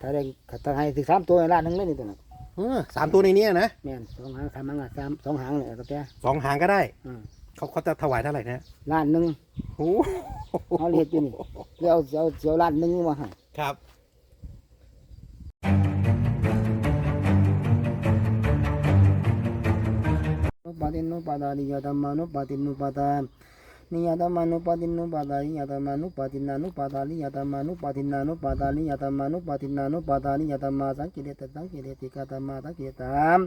ถ้าได้ถ้าให้ถึงสามตัวในล้านหนึงเลยนี่ตัวน่ะเออสามตัวในเนี้ยนะแม่นสองหางสามหางอะสามสองหางเนี่ยก็แต่สองหางก็ได้ อืมเขาเขาจะถวายเท่าไหร่นะล้านหนึง โอ้เอาเฮ็ดอยู่นี่ เดี๋ยวเอาเอาเอาล้านหนึงมาให้ ครับ นุปาตินุปาตานิยตมานุปาตินุปาตา นิยตมานุปาตินุปาตานิยตมานุปาตินานุปาตานิยตมานุปาตินานุปาตานิยตมานุปาตินานุปาตานิยตมาสังกิเลตสังกิเลติกาตมาสังกิเลตาม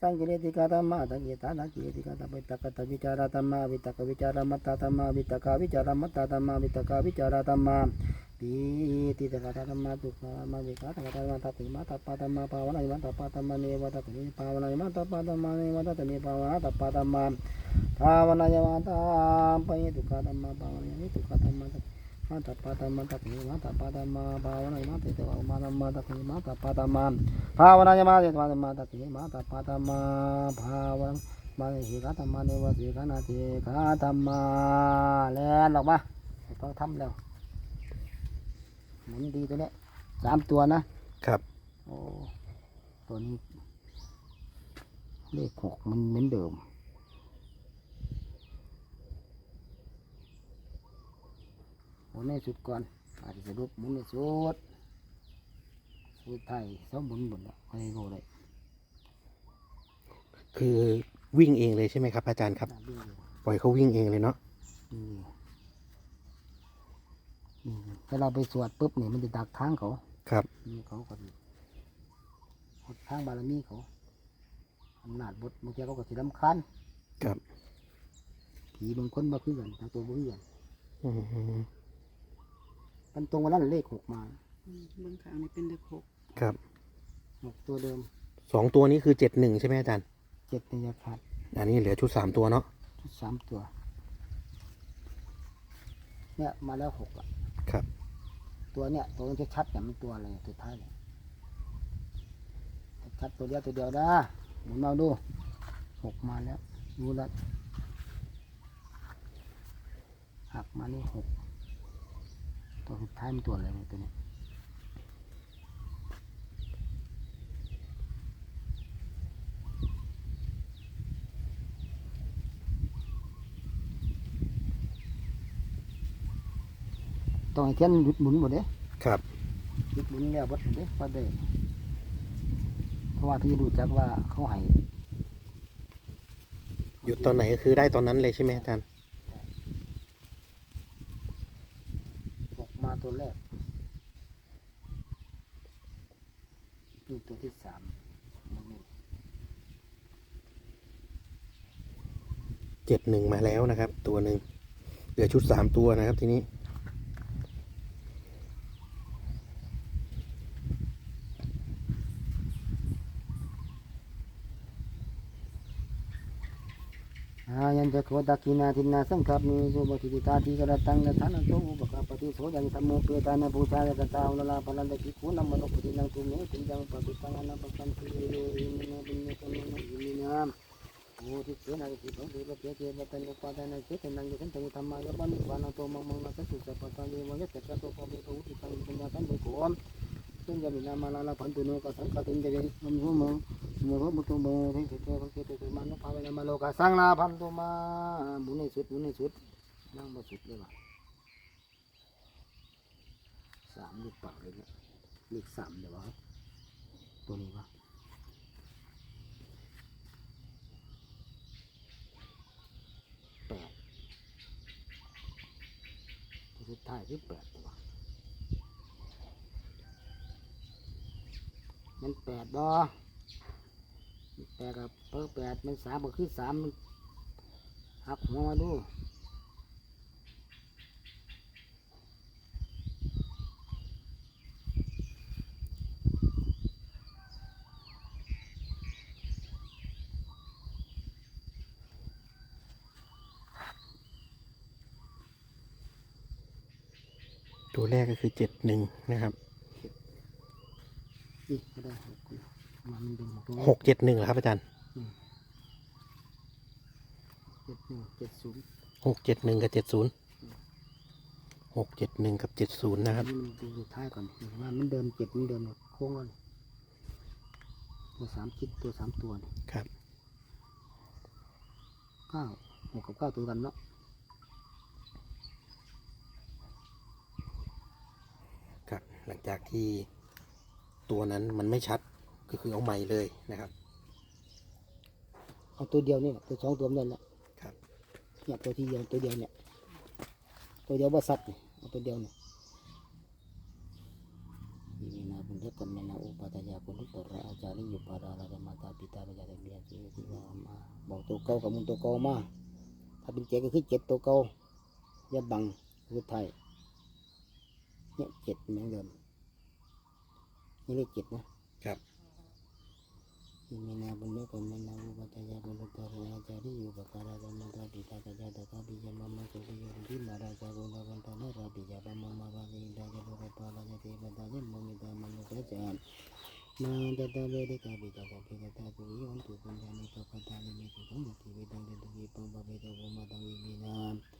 สังกิเลติกาตมาสังกิเลตาสังกิเลติกาตวิตกตวิจารตมาวิตกวิจารมัตตาตมาวิตกวิจารมัตตาตมาวิตกวิจารตมา ปีติตะกะตตมาตุกะมาวิกาตะกตมาตะติมาตะปาตะมาภาวนามาตะปาตะมาเนวะตะติภาวนามาตะปาตะมาเนวะตะติภาวนาตะปาตะมาภาวนายมาตาปะยตุกาธรรมะภาวนายตุกาธรรมะมาตะปาตะมาตะติมาตะปาตะมาภาวนายมาติตะวามาตมาตะติมาตะปาตะมาภาวนายมาติตวามาตะติมาตะปาตะมาภาวนมาสิกาธรรมะเนวะเสิกานาติกาธรรมาแล้วออกมาต้องทำแล้ว หมุนดีตัวเนี้ยสามตัวนะครับ โอ้ตัวนี้ เลขหกมันเหมือนเดิม หมุนในสุดก่อนอาจจะสรุปหมุนในสุดสุดไทายสมบุญบุญแล้วไม่ได้โง่เลยคือวิ่งเองเลยใช่ไหมครับ อาจารย์ครับ น่าดูอยู่ปล่อยเขาวิ่งเองเลยเนาะ นี่นี่ถ้าเราไปสวดปุ๊บนี่มันจะดักทางเขาครับ นี่เขาก็ดีหดทางบารมีเขาอำนาจบทเมื่อกี้เขาก็สิลำคัญครับผีบางคนมาคือกันทางตัวบ่คือกันอืมมันตรงวันนั้นเลขหกมาอืมเบื้องข้างนี่เป็นเลขหกครับหกตัวเดิมสองตัวนี้คือเจ็ดหนึ่งใช่ไหมอาจารย์เจ็ดในยาขาดอันนี้เหลือชุดสามตัวเนาะชุดสามตัว เนี่ยมาแล้วหกอะครับ ตัวเนี้ยตัวมันจะชัดเนี่ยมันตัวอะไรตัวท้ายเลยชัดตัวเดียวตัวเดียวนะหมุนมาดูหกมาแล้วดูแลวหักมานี่หกตัวสุดท้ายมันตัวอะไรเนี่ยตัวเนี้ย ต้องให้เทียนหยุดหมุนหมดเด้ครับหยุดหมุนแล้วบดเด้พอได้เพราะว่าที่รู้จักว่าเขาให้หยุดตอนไหนก็คือได้ตอนนั้นเลยใช่ไหมอาจารย์หกมาตัวแรกนี่ตัวที่สามนี่เจ็ดหนึ่งมาแล้วนะครับ ตัวหนึ่งเหลือชุดสามตัวนะครับทีนี้ อายันจะโคตากินาทินาสังคับมีสุบติตาติกระตังกฐานันโตอุปกปฏิโสยังธรรมโมเปตานาภูชาตตาอุลลาภลันตกิคุนัมมโนปฏินังตุเมติยังปฏิตังอนัปปันติโยอิมินาปิญญตมินะอิมินาโอทิเสนาทิสังเทปเจเจปตันอุปาทานาเจตนังยันติธรรมายบันวานาโตมังมังนาสัจจะปตังเยวยัตตะโตปะเบโตอุติตังปัญญาตันเบโกม ซึ่งจะมีนามาลาลาพันตุโนกัสังกัตินเจเวมัมหุมมุขมุตุโมเทเทเทเทเทเทมานุภาเวนะมาโลกาสังลาพันตุมาหมุนในสุดหมุนในสุดนั่งมาสุดเลยว่ะสามลูกปากเลยเนี่ยเลขสามเดี๋ยววะครับตัวนี้วะแปดตัวสุดท้ายที่แปดเลยวะ มันแปดบ่แปดกับเพิ่แปดมันสามก็คือสามมันหักหัวมาดูตัวแรกก็คือเจ็ดหนึ่งนะครับ นี่ก็ได้หกคนมันเป็นหกตัวหกเจ็ดหนึ่งเหรอครับอาจารย์เจ็ดหนึ่งเจ็ดศูนย์หกเจ็ดหนึ่งกับเจ็ดศูนย์หกเจ็ดหนึ่งกับเจ็ดศูนย์นะครับนี่มันดูสุดท้ายก่อนเห็นว่ามันเดิมเจ็ดมันเดิมโค้งก่อนตัวสามคิดตัวสามตัวนี่ครับเก้าหกกับเก้าตัวกันเนาะครับหลังจากที่ ตัวนั้นมันไม่ชัดก็คือเอาใหม่เลยนะครับเอาตัวเดียวนี่แหละตัวสองตัวนั่นแหละครับเนี่ยตัวที่เดียวตัวเดียวเนี่ย ตัวเดียวว่าสัตว์นี่เอาตัวเดียวเนี่ยนี่นาบุญเด็กกันเมนาอุปาตยาคุณลุตระอาจารย์อยู่ปาราลามาตาปิตาปัจจารย์เบียสีที่ว่ามาบอกตัวเก่ากับมุนตัวเก่ามาถ้าเป็นเจ็ดก็คือเจ็ดตัวเก่าอย่าบังคือไทยเนี่ยเจ็ดเหมือนเดิม นี่เลขเจ็ดนะครับ Imina bunda kamana ubataya buluta raja di ubakara gamata pita kaja daka bija mama kubi yudi maraja guna bantana rabi jaba mama bagi daja bura pala jati bataja mamita manu kaja Nanda tabere kabi jaba pita tatu yon tu punjani pakata limi tu kanya tibi tangi tugi pamba beta goma tangi bina Bunda kamina imina uti sigi madu piti batanya pala na jeta nangi dan tangi tamaya wani pala to mamang na santu zapata jewa jata jatu pabe ugi tipanga tipanjam ท่านได้พบยังมาลาลาบันเดโลกาสัง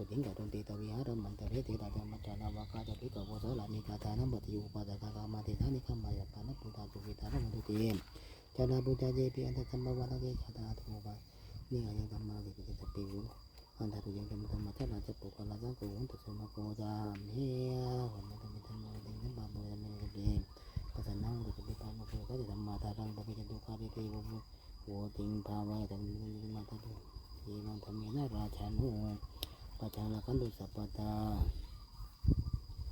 สุติงกะตุนติตวิหารมันตะเรติราจามัจจานาวากาจะภิกขวโสลานิกาทานัมปฏิอุปาตากากามาติธานิคัมมายปานะปุตตาจุกิตาระมันตุเตจานาบุจาเจปิอันตสัมภวะนะเกชาตาตุบานี่อันยังธรรมะติกิตปิวุอันตาตุยังธรรมธรรมะราชปุกละสังโฆวันตุสมะโกจามเฮียวันมะธรรมธรรมะติสัมปะโมยะเมเดปัสสนังตุปิปามุโกกะติธรรมะตารังปะปิจตุคาริเตวะโวติงภาวะตังมาตตุเยีนังธรรมเนะราชานุ ปัจจาระกันตุสัพพตา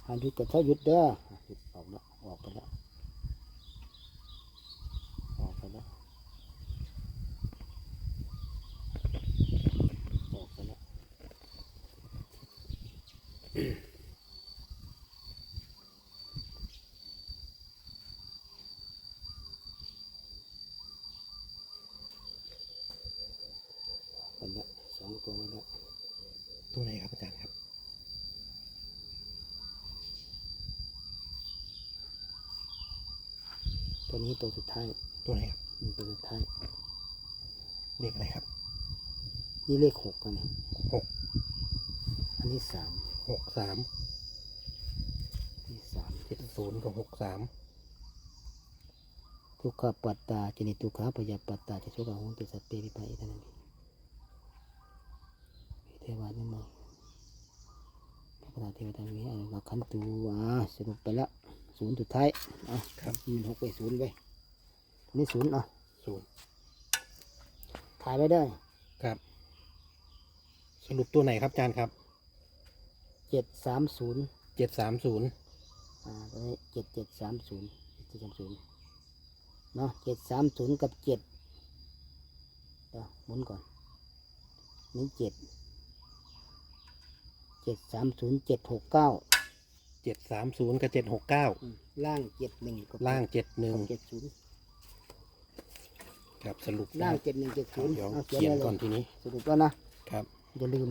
หาหยุดก็ใช้หยุดเด้อหยุดออกแล้วออกไปแล้วออกไปแล้วออกไปแล้วไปแล้วสองตัวไปแล้ว ตัวไหนครับอาจารย์ครับ ตัวนี้ตัวสุดท้ายตัวไหนครับมันตัวสุดท้ายเลขอะไรครับ นี่เลขหกกันนี่หกอันนี้สามหกสามนี่สามเจ็ดศูนย์กับหกสามทุกขปัตตาจนิทุกขาปยาปัตตาจะชุกาหุนตุสัพเพริปะอิทานันติเทวานิมาพระพุทธเทวตามีอะไรมาขันตูอ่าสรุปไปละ ศูนย์สุดท้ายอะครับยืนหกไปศูนย์ไปอันนี่ศูนย์อะศูนย์ถ่ายไว้ได้ครับ สรุปตัวไหนครับอาจารย์ครับเจ็ดสามศูนย์เจ็ดสามศูนย์อ่าตัวนี้เจ็ดเจ็ดสามศูนย์เจ็ดสามศูนย์เนาะเจ็ดสามศูนย์กับเจ็ดเดี๋ยวหมุนก่อนนี่เจ็ดเจ็ดสามศูนย์เจ็ดหกเก้า เจ็ดสามศูนย์กับเจ็ดหกเก้าล่างเจ็ดหนึ่งกับล่างเจ็ดหนึ่งเจ็ดศูนย์ครับสรุปล่างนะเจ็ดหนึ่งเจ็ดศูนย์เดี๋ยวเอาเขียนเขียนไว้เลก่อนยทีนี้สรุปแล้วนะครับ อย่าลืม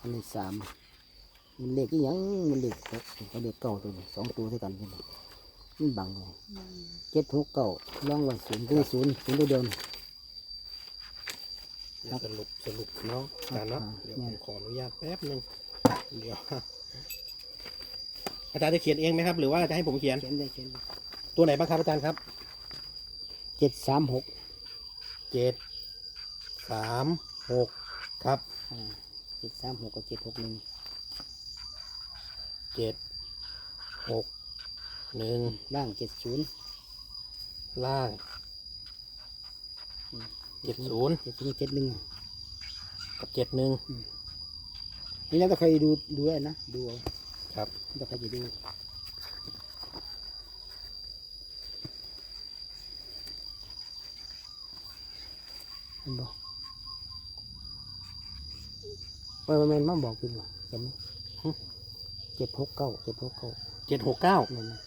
อันนี้สามมันเลขที่ยังมันเลขหกก็เลขเก้าตัวนี้สองตัวด้วยกันใช่ไหมมันบังเลยอืมเจ็ดหกเก้าล่องไว้ศูนย์คือศูนย์ศูนย์ตัวเดียวนี่ครับ สรุปสรุปเนาะอาจารย์เนาะครับเดี๋ยวเนี่ผยมขออนุญาตแป๊บหนึ่งเดี๋ยวอาจารย์จะเขียนเองไหมครับ หรือว่าจะให้ผมเขียน เขียนได้เขียนได้ตัวไหนบ้างครับอาจารย์ครับเจ็ดสามหกเจ็ดสามหกครับอ่าเจ็ดสามหกกับเจ็ดหกหนึ่งเจ็ดหกหนึ่งล่างเจ็ดศูนย์ล่าง เจ็ดศูนย์เจ็ดศูนย์เจ็ดหนึ่งกับเจ็ดหนึ่งนี่นะถ้าใครดูดูได้นะดูเอาครับถ้าใครจะดูเห็นบ่ไปมาแมนมาบอกคุณว่าเห็นไหมเจ็ดหกเก้าเจ็ดหกเก้าเจ็ดหกเก้านั่นนะ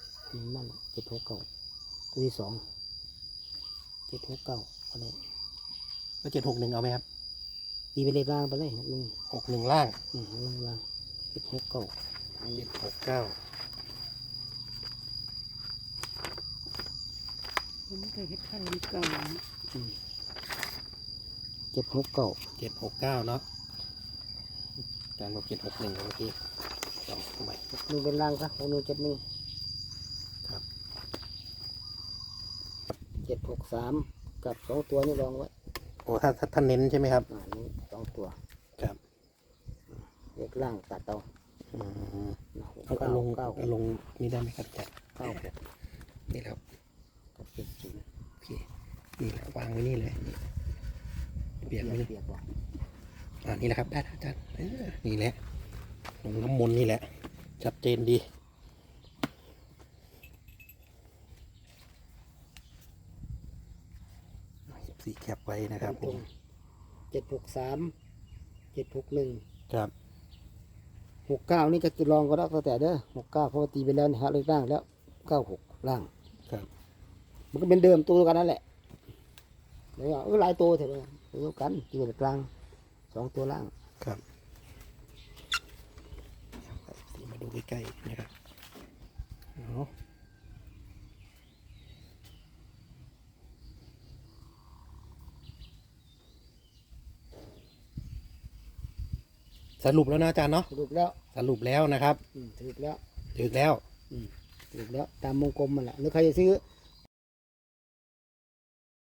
นั่นเจ็ดหกเก้าตัวที่สองเจ็ดหกเก้าอะไร แล้วเจ็ดหกหนึ่งเอาไหมครับตีไปเลขล่างไปเลยหกหนึ่งหกหนึ่งล่างอืมล่างล่างเจ็ดหกเก้าเจ็ดหกเก้าผมไม่เคยเฮ็ดข้าวนี่เก่าเจ็ดหกเก้าเจ็ดหกเก้าเนาะการบอกเจ็ดหกหนึ่งเมื่อกี้ลองทำไมหนึ่งเป็นล่างซะหกหนึ่งเจ็ดหนึ่งครับเจ็ดหกสามกับสองตัวนี่ลองไว้ โอ้ถ้าถ้าท่านเน้นใช่ไหมครับอ่านี่สองตัวครับเลขล่างตัดเอาอืมหกเอาเอาเก้าลงเก้าหเอากลงนี่ได้ไหมครับจัดเก้าหกนี่แล้วกับเจ็ดศูนย์โอเคนี่แหละวางไว้นี่เลยเปลี่ยนไว้นี่ เปียกบ่อ่านี่แหละครับได้แล้วอาจารย์เออนี่แหละลงน้ำมนต์นี่แหละชัดเจนดี สีแคปไว้นะครับผมเจ็ดหกสามเจ็ดหกหนึ่งครับหกเก้านี่จะลองก็ได้ก็แต่เด้อหกเก้าเพราะว่าตีไปแล้วนะฮะเลขล่างแล้วเก้าหกล่าง ครับ มันก็เป็นเดิมตัวเดียวกันนั่นแหละเดี๋ยวเออหลายตัวเถอะเลยตัวเดียวกันตีไปกลางสองตัวล่างครับสีมาดูใกล้ๆนะครับเอา สรุปแล้วนะอาจารย์เนาะสรุปแล้วสรุปแล้วนะครับอืมสรุปแล้ว ถึกแล้วสรุปแล้ว ตามวงกลมมันแหละหรือใครจะซื้อ